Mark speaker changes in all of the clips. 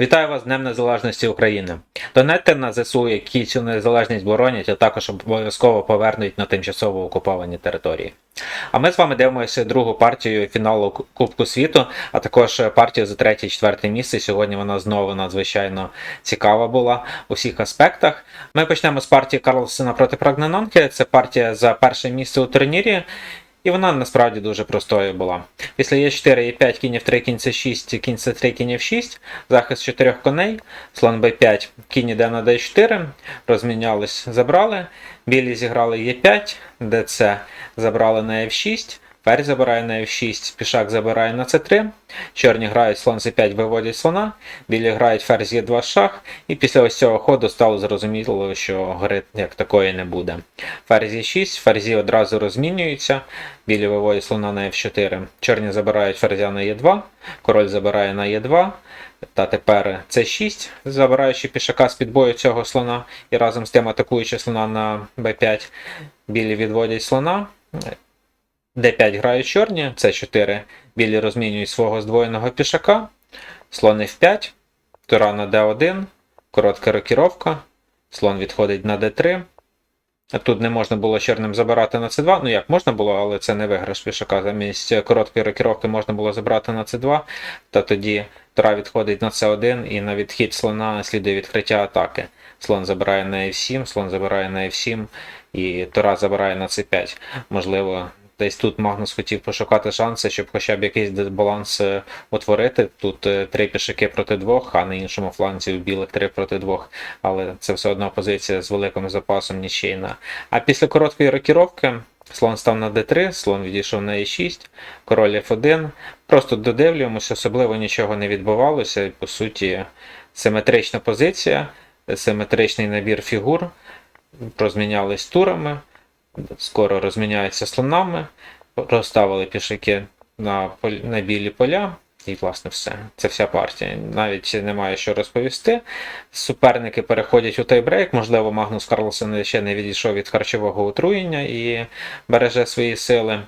Speaker 1: Вітаю вас з Днем Незалежності України. Донетьте на ЗСУ, які цю незалежність боронять, а також обов'язково повернуть на тимчасово окуповані території. А ми з вами дивимося другу партію фіналу Кубку світу, а також партію за третє і четверте місце. Сьогодні вона знову надзвичайно цікава була у всіх аспектах. Ми почнемо з партії Карлсона проти Прагнанонки. Це партія за перше місце у турнірі. І вона насправді дуже простою була. Після Е4, Е5, кінь F3, кінь С6, кінь С3, кінь F6, захист чотирьох коней, слон Б5, кінь іде на D4, розмінялись, забрали. Білі зіграли Е5, ДЦ забрали на F6, ферзь забирає на F6, пішак забирає на С3, чорні грають слон С5, виводять слона, білі грають ферзь Е2 шах, і після ось цього ходу стало зрозуміло, що гри як такої не буде. Ферзь Е6, ферзі одразу розмінюються, білі виводять слона на F4, чорні забирають ферзя на Е2, король забирає на Е2, та тепер С6, забираючи пішака з під бою цього слона. І разом з тим атакуючи слона на Б5, білі відводять слона. Д5 грають чорні, С4, білі розмінюють свого здвоєного пішака, слон F5, тура на D1, коротка рокіровка, слон відходить на D3. Тут не можна було чорним забирати на С2. Ну як можна було, але це не виграш пішака. Замість короткої рокіровки можна було забрати на С2, та тоді тура відходить на С1 і на відхід слона слідує відкриття атаки. Слон забирає на F7, слон забирає на F7 і тура забирає на C5. Можливо, десь тут Магнус хотів пошукати шанси, щоб хоча б якийсь дисбаланс е, утворити. Тут е, три пішаки проти двох, а на іншому фланзі у білих три проти двох. Але це все одно позиція з великим запасом нічийна. А після короткої рокіровки слон став на d3, слон відійшов на e6, король f1. Просто додивлюємося, особливо нічого не відбувалося. По суті, симетрична позиція, симетричний набір фігур. Розмінялись турами скоро розміняються слонами, розставили пішаки на, поль- на білі поля. І, власне, все. Це вся партія. Навіть немає що розповісти. Суперники переходять у тайбрейк. Можливо, Магнус Карлсон ще не відійшов від харчового отруєння і береже свої сили.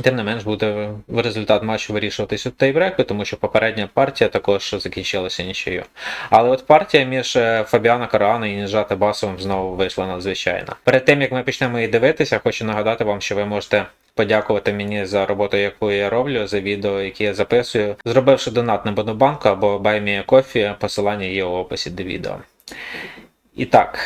Speaker 1: Тим не менш, буде результат матчу вирішуватись у тайбреку, тому що попередня партія також закінчилася нічию. Але от партія між е, Фабіано Караано і Ніжата Басовим знову вийшла надзвичайна. Перед тим як ми почнемо її дивитися, хочу нагадати вам, що ви можете. Подякувати мені за роботу, яку я роблю, за відео, які я записую, зробивши донат на Бонобанку або BuyMeACoffee, посилання є у описі до відео. І так,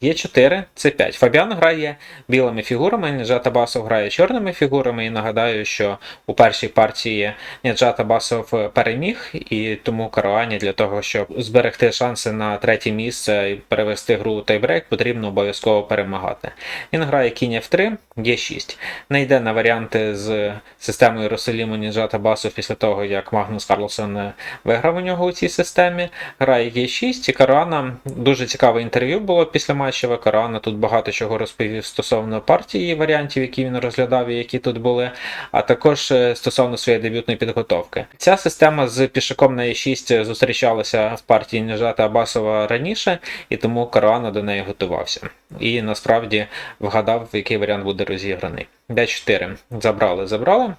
Speaker 1: є 4, це 5. Фабіан грає білими фігурами, Ніджата Басов грає чорними фігурами. І нагадаю, що у першій партії Ніджата Басов переміг, і тому Каруані для того, щоб зберегти шанси на третє місце і перевести гру у тайбрейк, потрібно обов'язково перемагати. Він грає кінь F3, Є6. Не йде на варіанти з системою Росоліму Ніджата Басов після того, як Магнус Карлсон виграв у нього у цій системі. Грає Є6, і Каруана дуже цікаве інтерв'ю було після матчу. Каруана тут багато чого розповів стосовно партії варіантів, які він розглядав і які тут були, а також е, стосовно своєї дебютної підготовки. Ця система з пішаком на Е6 зустрічалася в партії Ніжата Абасова раніше, і тому Каруана до неї готувався. І насправді вгадав, який варіант буде розіграний. Д4 забрали, забрали.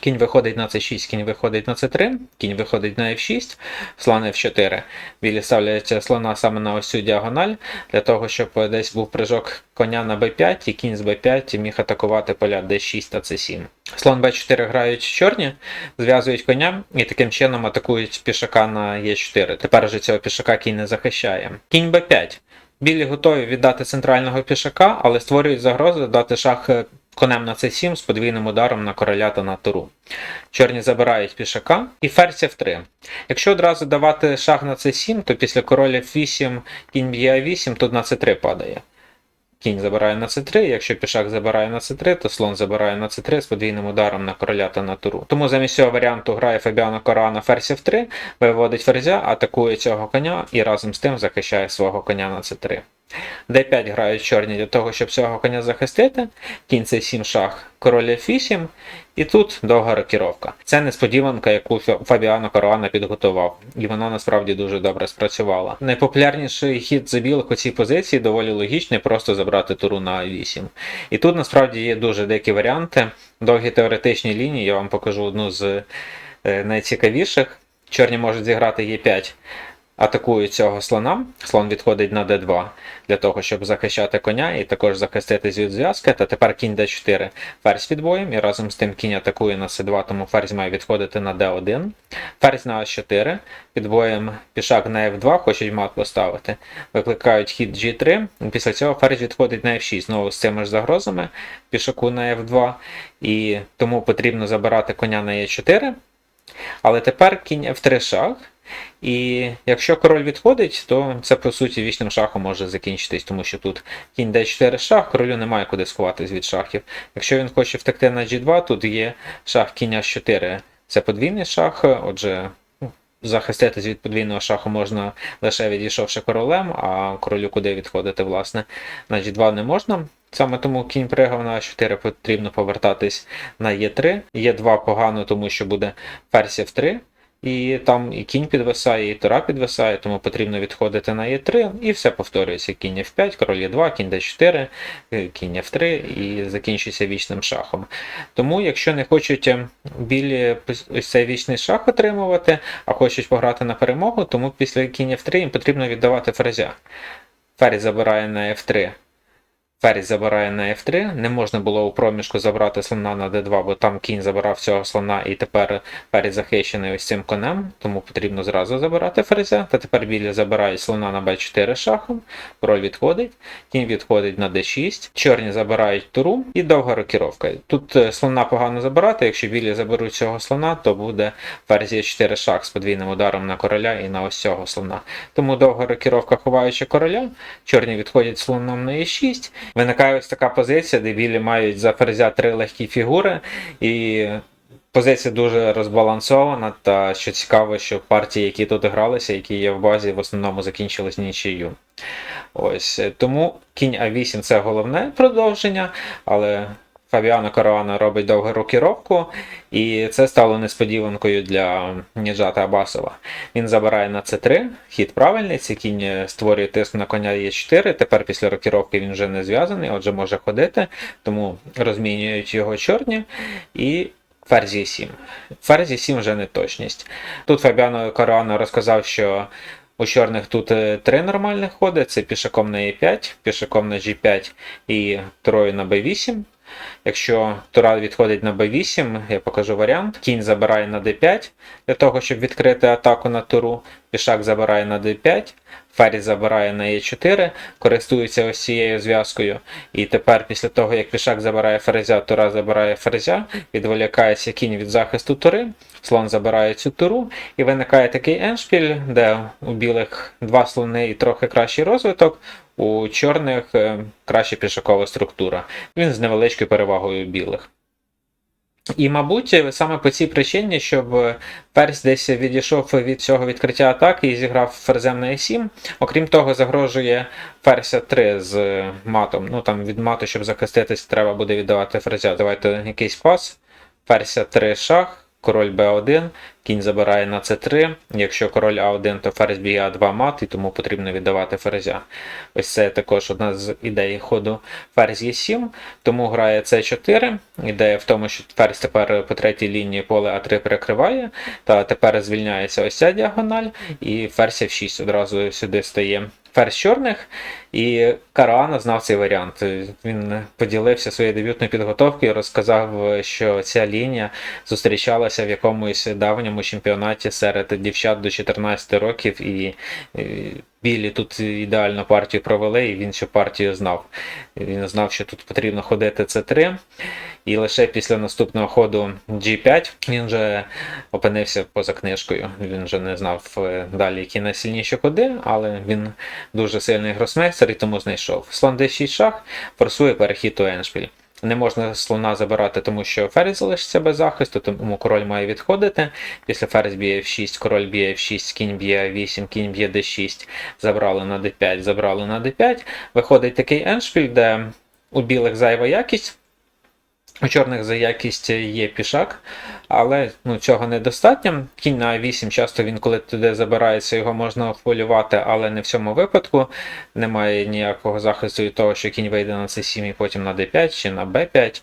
Speaker 1: Кінь виходить на c6, кінь виходить на c3, кінь виходить на f6, слон f4. Білі ставлять слона саме на ось цю діагональ, для того, щоб десь був прыжок коня на b5, і кінь з b5 міг атакувати поля d6 та c7. Слон b4 грають чорні, зв'язують коня і таким чином атакують пішака на e4. Тепер вже цього пішака кінь не захищає. Кінь b5. Білі готові віддати центрального пішака, але створюють загрозу дати шах е, конем на c7 з подвійним ударом на короля та на туру. Чорні забирають пішака і ферзь f3. Якщо одразу давати шах на c7, то після короля f8 кінь б'є a8, тут на c3 падає. Кінь забирає на c3, якщо пішак забирає на c3, то слон забирає на c3 з подвійним ударом на короля та на туру. Тому замість цього варіанту грає Фабіано Корана ферзь f3, виводить ферзя, атакує цього коня і разом з тим захищає свого коня на c3. D5 грають чорні для того, щоб цього коня захистити. Кінь c7 шах, король f8, і тут довга рокіровка. Це несподіванка, яку Фабіано Каруана підготував, і вона насправді дуже добре спрацювала. Найпопулярніший хід за білих у цій позиції доволі логічний, просто забрати туру на a8. І тут насправді є дуже деякі варіанти. Довгі теоретичні лінії, я вам покажу одну з е, найцікавіших. Чорні можуть зіграти Е5, атакують цього слона. Слон відходить на d2 для того, щоб захищати коня і також захиститись від зв'язки. Та тепер кінь d4 ферзь відбоєм, і разом з тим кінь атакує на c2, тому ферзь має відходити на d1. Ферзь на a4, підбоєм пішак на f2, хочуть мат поставити. Викликають хід g3. Після цього ферзь відходить на f6, знову з цими ж загрозами, пішаку на f2. І тому потрібно забирати коня на e4. Але тепер кінь f3 шах. І якщо король відходить, то це по суті вічним шахом може закінчитись, тому що тут кінь d4 шах, королю немає куди сховатись від шахів. Якщо він хоче втекти на g2, тут є шах кінь h4. Це подвійний шах, отже, ну, захиститись від подвійного шаху можна лише відійшовши королем, а королю куди відходити, власне, на g2 не можна. Саме тому кінь пригав на А4 потрібно повертатись на Е3. Е2 погано, тому що буде ферзь F3. І там і кінь підвисає, і тура підвисає, тому потрібно відходити на Е3, і все повторюється. Кінь F5, король Е2, кінь D4, е, кінь F3 і закінчується вічним шахом. Тому, якщо не хочуть е, білі цей вічний шах отримувати, а хочуть пограти на перемогу, тому після кінь F3 їм потрібно віддавати ферзя. Ферзь забирає на F3. Ферзь забирає на F3. Не можна було у проміжку забрати слона на D2, бо там кінь забирав цього слона, і тепер ферзь захищений ось цим конем, тому потрібно зразу забирати ферзя. Та тепер білі забирають слона на B4 шахом, король відходить, кінь відходить на D6, чорні забирають туру і довга рокіровка. Тут е, слона погано забирати, якщо білі заберуть цього слона, то буде ферзь Е4 шах з подвійним ударом на короля і на ось цього слона. Тому довга рокіровка ховаючи короля, чорні відходять слоном на Е6. Виникає ось така позиція, де білі мають за ферзя три легкі фігури, і позиція дуже розбалансована. Та що цікаво, що партії, які тут гралися, які є в базі, в основному закінчились нічию. Ось тому кінь А8 це головне продовження, але Фабіано Каруана робить довгу рокіровку, і це стало несподіванкою для Ніджата Абасова. Він забирає на С3, хід правильний, цей кінь створює тиск на коня Е4. Тепер після рокіровки він вже не зв'язаний, отже може ходити, тому розмінюють його чорні. І ферзь Е7. Ферзь Е7 вже не точність. Тут Фабіано Каруана розказав, що. У чорних тут е, три нормальних ходи: це пішаком на Е5, пішаком на G5 і трою на B8. Якщо тура відходить на b8, я покажу варіант. Кінь забирає на d5 для того, щоб відкрити атаку на туру. Пішак забирає на d5, ферзь забирає на e4, користується ось цією зв'язкою. І тепер, після того, як пішак забирає ферзя, тура забирає ферзя, відволікається кінь від захисту тури, слон забирає цю туру, і виникає такий еншпіль, де у білих два слони і трохи кращий розвиток. У чорних е, краща пішакова структура. Він з невеличкою перевагою білих. І, мабуть, саме по цій причині, щоб ферзь десь відійшов від цього відкриття атаки і зіграв ферзем на e7. Окрім того, загрожує ферзь 3 з матом. Ну там від мату, щоб захиститись, треба буде віддавати ферзя. Давайте якийсь пас. Ферзь 3 шах. Король b1, кінь забирає на c3. Якщо король А1, то ферзь б'є А2 мат, і тому потрібно віддавати ферзя. Ось це також одна з ідей ходу ферзь Е7, тому грає С4. Ідея в тому, що ферзь тепер по третій лінії поле А3 перекриває, та тепер звільняється ось ця діагональ, і ферзь F6 одразу сюди стає ферзь чорних. І Карана знав цей варіант. Він поділився своєю дебютною підготовкою, розказав, що ця лінія зустрічалася в якомусь давньому чемпіонаті серед дівчат до 14 років, і білі тут ідеальну партію провели, і він цю партію знав. Він знав, що тут потрібно ходити С3. І лише після наступного ходу G5 він вже опинився поза книжкою. Він вже не знав е, далі, які найсильніші ходи, але він дуже сильний гросмейстер і тому знайшов. Слон D6 шах форсує перехід у Еншпіль. Не можна слона забирати, тому що ферзь залишиться без захисту, тому король має відходити. Після ферзь б'є F6, король б'є F6, кінь б'є 8, кінь б'є D6, забрали на D5, забрали на D5. Виходить такий еншпіль, де у білих зайва якість. У чорних за якість є пішак, але ну, цього недостатньо. Кінь на 8 часто він, коли туди забирається, його можна хвилювати, але не в цьому випадку. Немає ніякого захисту від того, що кінь вийде на c7 і потім на d5 чи на b5.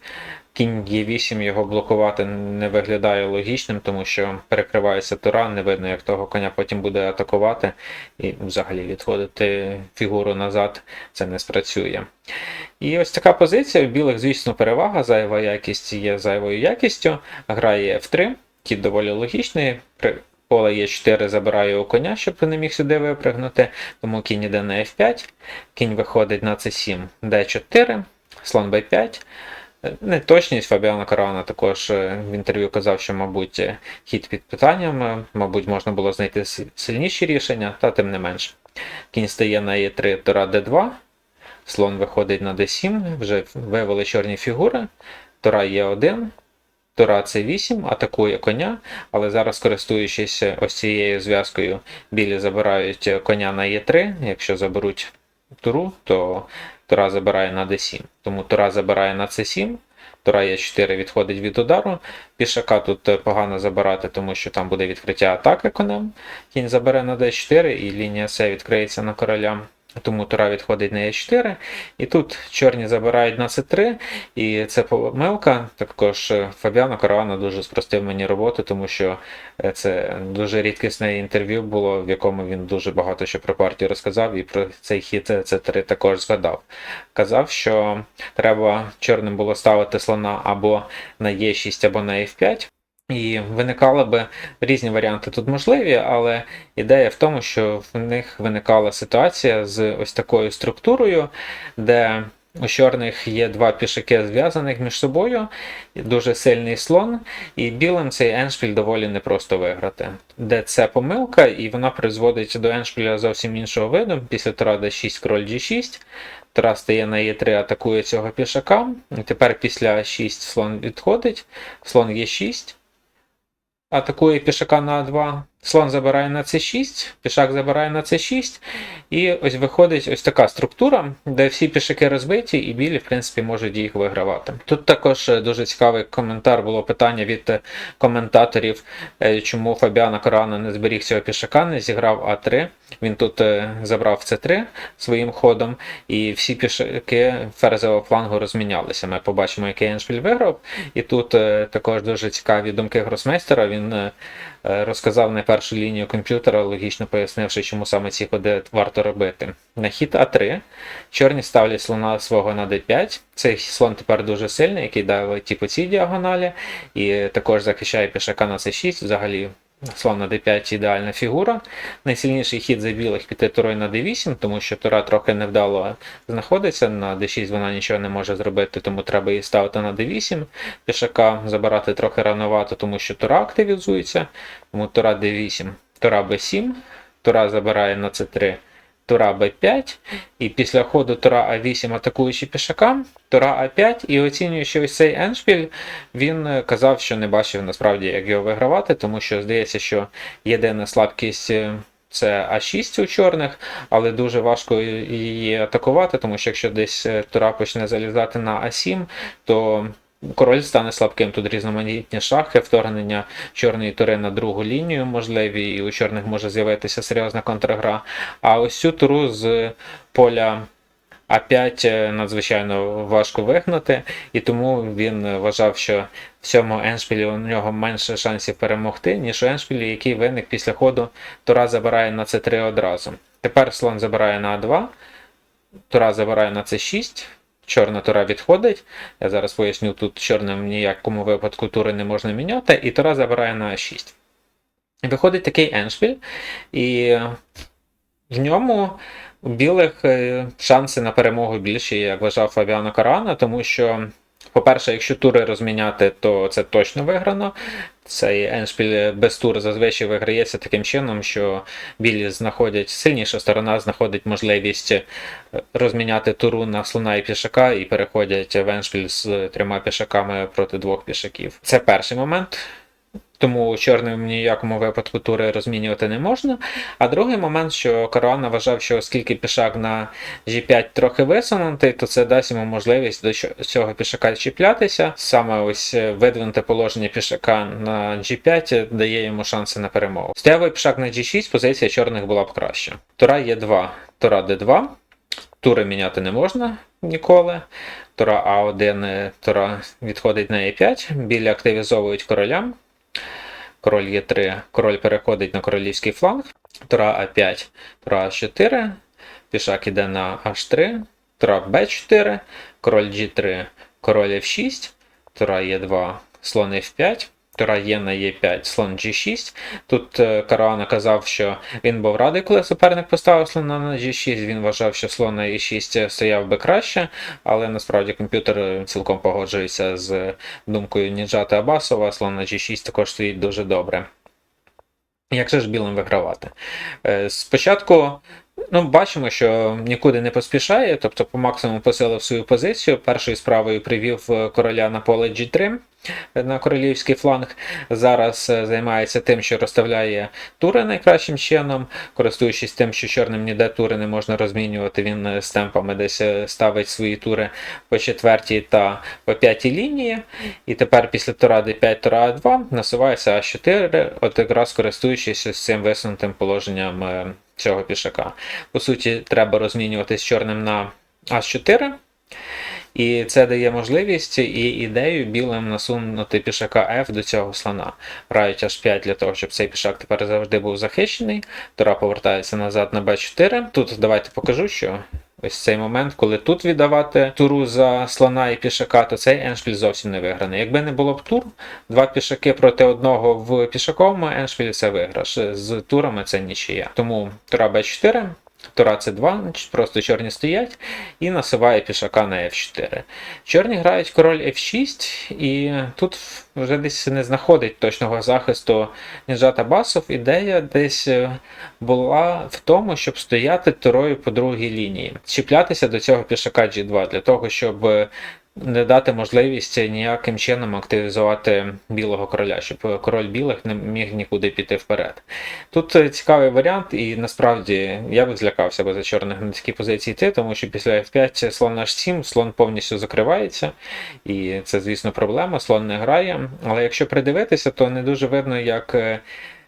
Speaker 1: Кінь Е8 його блокувати не виглядає логічним, тому що перекривається тура, не видно, як того коня потім буде атакувати, і взагалі відходити фігуру назад це не спрацює. І ось така позиція. У білих, звісно, перевага, зайва якість є зайвою якістю. Грає F3, кіт доволі логічний. При поле Е4 забирає у коня, щоб не міг сюди випригнути. Тому кінь іде на F5, кінь виходить на C7, D4, слон B5. Неточність Фабіана Карана також е, в інтерв'ю казав, що, мабуть, е, хід під питанням, е, мабуть, можна було знайти сильніші рішення, та тим не менш. Кінь стає на Е3, Тора D2, слон виходить на D7, вже вивели чорні фігури, Тора Е1, Тора С8, атакує коня, але зараз, користуючись ось цією зв'язкою, білі забирають коня на Е3. Якщо заберуть туру, то тура забирає на D7. Тому тура забирає на C7, тура Е4 відходить від удару. Пішака тут е, погано забирати, тому що там буде відкриття атаки конем. Кінь забере на D4 і лінія С відкриється на короля. Тому Тура відходить на Е4. І тут чорні забирають на С3, і це помилка. Також е, Фабіано Каравана дуже спростив мені роботу, тому що е, це дуже рідкісне інтерв'ю було, в якому він дуже багато що про партію розказав, і про цей хід С3 також згадав. Казав, що треба чорним було ставити слона або на Е6, або на F5. І виникали би різні варіанти тут можливі, але ідея в тому, що в них виникала ситуація з ось такою структурою, де у чорних є два пішаки зв'язаних між собою, дуже сильний слон, і білим цей еншпіль доволі непросто виграти. Де це помилка, і вона призводить до еншпіля зовсім іншого виду. Після тура d6, король g6. Тура стає на e3, атакує цього пішака. Тепер після 6 слон відходить, слон e6. Атакує пішака на А2, слон забирає на С6, пішак забирає на С6. І ось виходить ось така структура, де всі пішаки розбиті, і білі, в принципі, можуть їх вигравати. Тут також е, дуже цікавий коментар було питання від е, коментаторів, е, чому Фабіана Корана не зберіг цього пішака, не зіграв А3. Він тут забрав С3 своїм ходом, і всі пішаки ферзового флангу розмінялися. Ми побачимо, який Еншпіль виграв. І тут також дуже цікаві думки гросмейстера. Він розказав на першу лінію комп'ютера, логічно пояснивши, чому саме ці ходи варто робити. На хід А3 чорні ставлять слона свого на d5. Цей слон тепер дуже сильний, який давить ті по цій діагоналі, і також захищає пішака на c6. Взагалі слон на d5 ідеальна фігура. Найсильніший хід за білих піти турою на d8, тому що тура трохи невдало знаходиться. На d6 вона нічого не може зробити, тому треба її ставити на d8. Пішака забирати трохи рановато, тому що тура активізується. Тому тура d8, тура b7, тура забирає на c3. Тура b5, і після ходу Тура А8 атакуючи пішака, Тура А5, і оцінюючи ось цей еншпіль, він е, казав, що не бачив насправді, як його вигравати, тому що здається, що єдина слабкість е, це А6 у чорних, але дуже важко її атакувати, тому що якщо десь е, Тура почне залізати на А7, то Король стане слабким, тут різноманітні шахи, вторгнення чорної тури на другу лінію можливі, і у чорних може з'явитися серйозна контргра. А ось цю туру з поля А5 е, надзвичайно важко вигнати, і тому він вважав, що в цьому еншпілі у нього менше шансів перемогти, ніж у еншпілі, який виник після ходу Тура забирає на С3 одразу. Тепер слон забирає на А2, Тура забирає на С6. Чорна тура відходить. Я зараз поясню, тут чорним ніякому випадку тури не можна міняти, і тура забирає на А6. Виходить такий еншпіль, і в ньому у білих е, шанси на перемогу більші, як вважав Фабіано Карана, тому що, по-перше, якщо тури розміняти, то це точно виграно. Цей еншпіль без тур зазвичай виграється таким чином, що білі знаходять, сильніша сторона знаходить можливість е, розміняти туру на слона і пішака і переходять в еншпіль з трьома пішаками проти двох пішаків. Це перший момент. Тому чорним ніякому випадку тури розмінювати не можна. А другий момент, що Каруана вважав, що оскільки пішак на G5 трохи висунутий, то це дасть йому можливість до цього пішака чіплятися. Саме ось е, видвинуте положення пішака на G5 дає йому шанси на перемогу. Стоявий пішак на G6, позиція чорних була б краща. Тура Е2, Тура D2. тури міняти не можна ніколи. Тура А1, е, тура відходить на Е5, білі активізовують короля. Король Е3, король переходить на королівський фланг. Тура А5, тура А4, пішак іде на H3, тура Б4, король G3, король F6, тура Е2, слон F5, тура Є на Е5, слон G6. Тут е, казав, що він був радий, коли суперник поставив слона на G6. Він вважав, що слон на E6 стояв би краще, але насправді комп'ютер е, цілком погоджується з думкою Ніджата Абасова. Слон на G6 також стоїть дуже добре. Як же ж білим вигравати? Е, Спочатку ну, бачимо, що нікуди не поспішає, тобто по максимуму посилив свою позицію. Першою справою привів е, короля на поле G3 на королівський фланг. Зараз е, займається тим, що розставляє тури найкращим чином, користуючись тим, що чорним ніде тури не можна розмінювати, він е, з темпами десь е, ставить свої тури по четвертій та по п'ятій лінії. І тепер після тура d5, тура А2 насувається А4, от якраз користуючись цим висунутим положенням цього пішака. По суті, треба розмінювати з чорним на А4. І це дає можливість і ідею білим насунути пішака F до цього слона. Грають H5 для того, щоб цей пішак тепер завжди був захищений. Тура повертається назад на B4. Тут давайте покажу, що ось цей момент, коли тут віддавати туру за слона і пішака, то цей еншпіль зовсім не виграний. Якби не було б тур, два пішаки проти одного в пішаковому еншпілі це виграш. З турами це нічия. Тому тура B4. Тура С2, значить просто чорні стоять і насиває пішака на F4. Чорні грають король F6, і тут вже десь не знаходить точного захисту Ніжата Басов. Ідея десь е, була в тому, щоб стояти турою по другій лінії, чіплятися до цього пішака G2 для того, щоб не дати можливість ніяким чином активізувати білого короля, щоб король білих не міг нікуди піти вперед. Тут е, цікавий варіант, і насправді я би злякався би за чорних на такій позиції йти, тому що після F5 слон H7 слон повністю закривається, і це, звісно, проблема. Слон не грає. Але якщо придивитися, то не дуже видно, як е,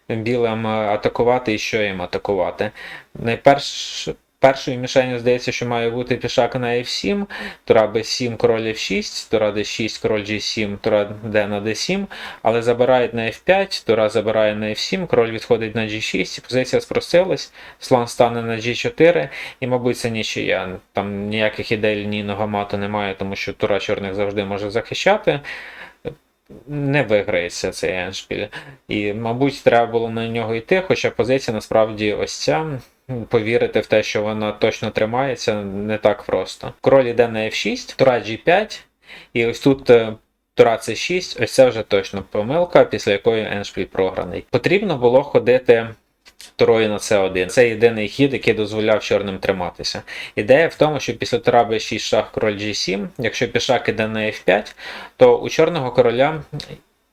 Speaker 1: білим е, атакувати і що їм атакувати. Найперш. Першою мішенью здається, що має бути пішак на F7, тура B7, король F6, тура D6, король G7, тура D на D7, але забирають на F5, тура забирає на F7, король відходить на G6, позиція спростилась, слон стане на G4, і, мабуть, це нічия. Там ніяких ідей лінійного мату немає, тому що тура чорних завжди може захищати. Не виграється цей еншпіль. І, мабуть, треба було на нього йти, хоча позиція насправді ось ця. Повірити в те, що вона точно тримається, не так просто. Король йде на F6, тура G5, і ось тут е, тура C6, ось це вже точно помилка, після якої еншпіль програний. Потрібно було ходити турою на C1. Це єдиний хід, який дозволяв чорним триматися. Ідея в тому, що після тура B6 шах король G7, якщо пішак іде на F5, то у чорного короля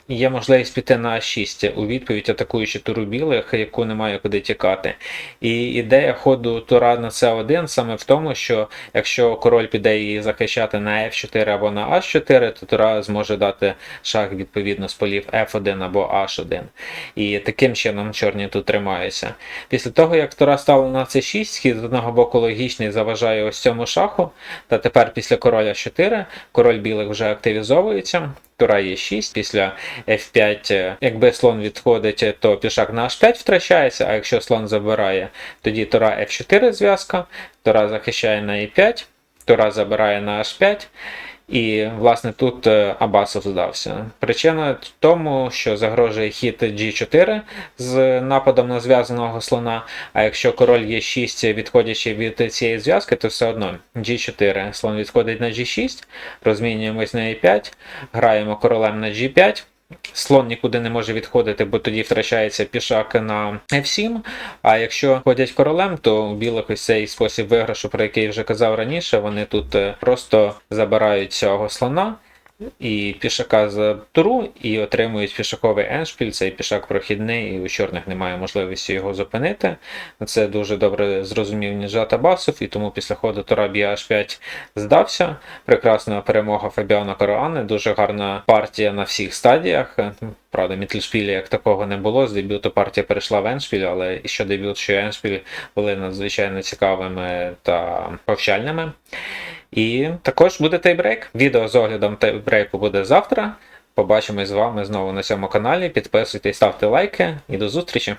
Speaker 1: є можливість піти на А6 у відповідь атакуючи туру білих, яку немає куди тікати. І ідея ходу тура на С1 саме в тому, що якщо король піде її захищати на F4 або на H4, то тура зможе дати шах відповідно з полів F1 або H1. І таким чином чорні тут тримаються. Після того, як тура стала на C6, схід з одного боку логічний заважає ось цьому шаху. Та тепер після короля 4 король білих вже активізовується. Тура є 6 після F5, е, якби слон відходить, е, то пішак на H5 втрачається, а якщо слон забирає, тоді Тура F4 зв'язка, Тура захищає на E5, Тура забирає на H5. І, власне, тут е, Абасов здався. Причина в тому, що загрожує хід G4 з нападом на зв'язаного слона. А якщо король є 6, відходячи від цієї зв'язки, то все одно G4. Слон відходить на G6, розмінюємось на E5, граємо королем на G5. Слон нікуди не може відходити, бо тоді втрачається пішак на F7. А якщо ходять королем, то у білих ось цей спосіб виграшу, про який я вже казав раніше, вони тут е, просто забирають цього слона. І пішака з туру, і отримують пішаковий еншпіль. Цей пішак прохідний, і у чорних немає можливості його зупинити. Це дуже добре зрозумів Ніжата Басов, і тому після ходу тура б'є H5 здався. Прекрасна перемога Фабіана Каруани, дуже гарна партія на всіх стадіях. Правда, Мітльшпілі як такого не було. З дебюту партія перейшла в Еншпіль, але що дебют, що Еншпіль були надзвичайно цікавими та повчальними. І також буде тайбрейк. Відео з оглядом тайбрейку буде завтра. Побачимось з вами знову на цьому каналі. Підписуйтесь, ставте лайки і до зустрічі!